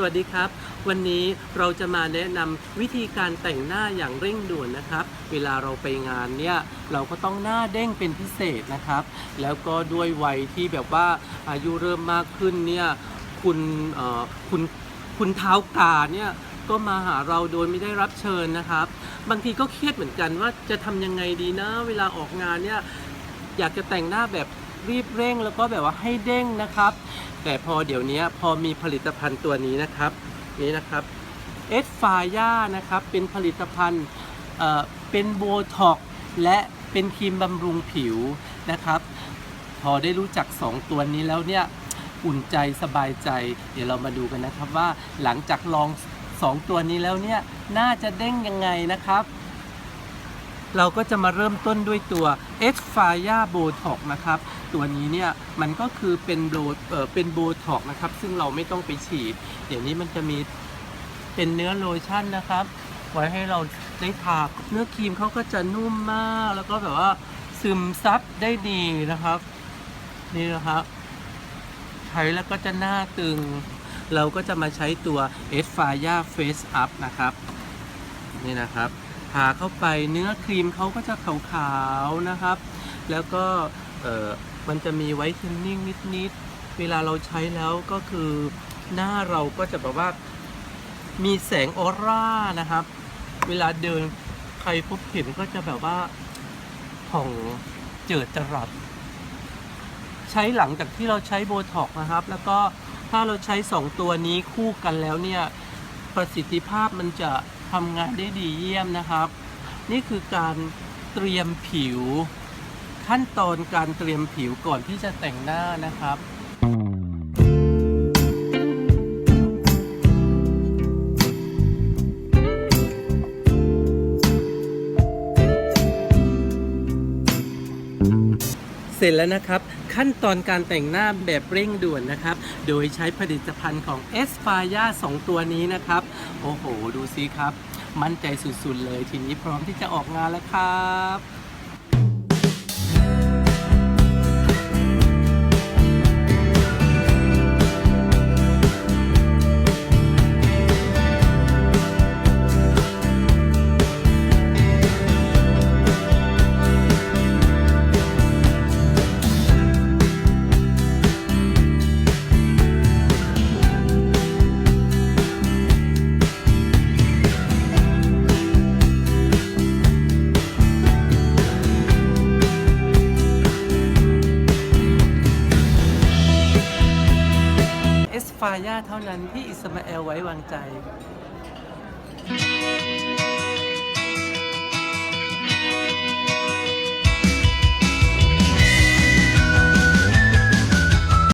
สวัสดีครับ วันนี้เราจะมาแนะนำวิธีการแต่งหน้าอย่างเร่งด่วนนะครับ เวลาเราไปงานเนี่ยเราก็ต้องหน้าเด้งเป็นพิเศษนะครับ แล้วก็ด้วยวัยที่แบบว่าอายุเริ่มมากขึ้นเนี่ยคุณเอ่อคุณคุณเท้ากาเนี่ยก็มาหาเราโดยไม่ได้รับเชิญนะครับ บางทีก็เครียดเหมือนกันว่าจะทำยังไงดีนะ เวลาออกงานเนี่ยอยากจะแต่งหน้าแบบรีบเร่งแล้วก็แบบว่าให้เด้งนะครับ แต่พอเดี๋ยวนี้พอมีผลิตภัณฑ์ตัวนี้นะครับนี่นะครับเอสฟายานะครับเป็นผลิตภัณฑ์เอ่อเป็นโบท็อกและเป็นครีมบำรุงผิวนะครับ พอได้รู้จัก 2 ตัวนี้แล้วเนี่ยอุ่นใจสบายใจ เดี๋ยวเรามาดูกันนะครับว่าหลังจากลอง 2 ตัวนี้แล้วเนี่ยน่าจะเด้งยังไงนะครับ เราก็จะมาเริ่มต้นด้วยตัว s f i a Botox นะครับ ตัวนี้เนี่ยมันก็คือเป็นโบเออเป็นโบท็อกนะครับ ซึ่งเราไม่ต้องไปฉีด เดี๋ยวนี้มันจะมีเป็นเนื้อโลชั่นนะครับ ไว้ให้เราได้ทาเนื้อครีมเขาก็จะนุ่มมาก แล้วก็แบบว่าซึมซับได้ดีนะครับ นี่นะครับใช้แล้วก็จะหน้าตึง เราก็จะมาใช้ตัว s f i a Face Up นะครับ นี่นะครับ ทาเข้าไปเนื้อครีมเขาก็จะขาวๆนะครับ แล้วก็มันจะมีไวท์เทนนิ่งนิดๆ เวลาเราใช้แล้วก็คือหน้าเราก็จะแบบว่ามีแสงออร่านะครับ เวลาเดินใครพบเห็นก็จะแบบว่าผ่องเจิดจรัสใช้หลังจากที่เราใช้โบท็อกนะครับ แล้วก็ถ้าเราใช้ 2 ตัวนี้คู่กันแล้วเนี่ย ประสิทธิภาพมันจะ ทำงานได้ดีเยี่ยมนะครับ นี่คือการเตรียมผิว ขั้นตอนการเตรียมผิวก่อนที่จะแต่งหน้านะครับ เสร็จแล้วนะครับ ขั้นตอนการแต่งหน้าแบบเร่งด่วนนะครับ โดยใช้ผลิตภัณฑ์ของ e s f a y a 2 ตัวนี้นะครับ โอ้โห ดูสิครับ มั่นใจสุดๆเลย ทีนี้พร้อมที่จะออกงานแล้วครับ ฟายาเท่านั้นที่อิสมาเอลไว้วางใจ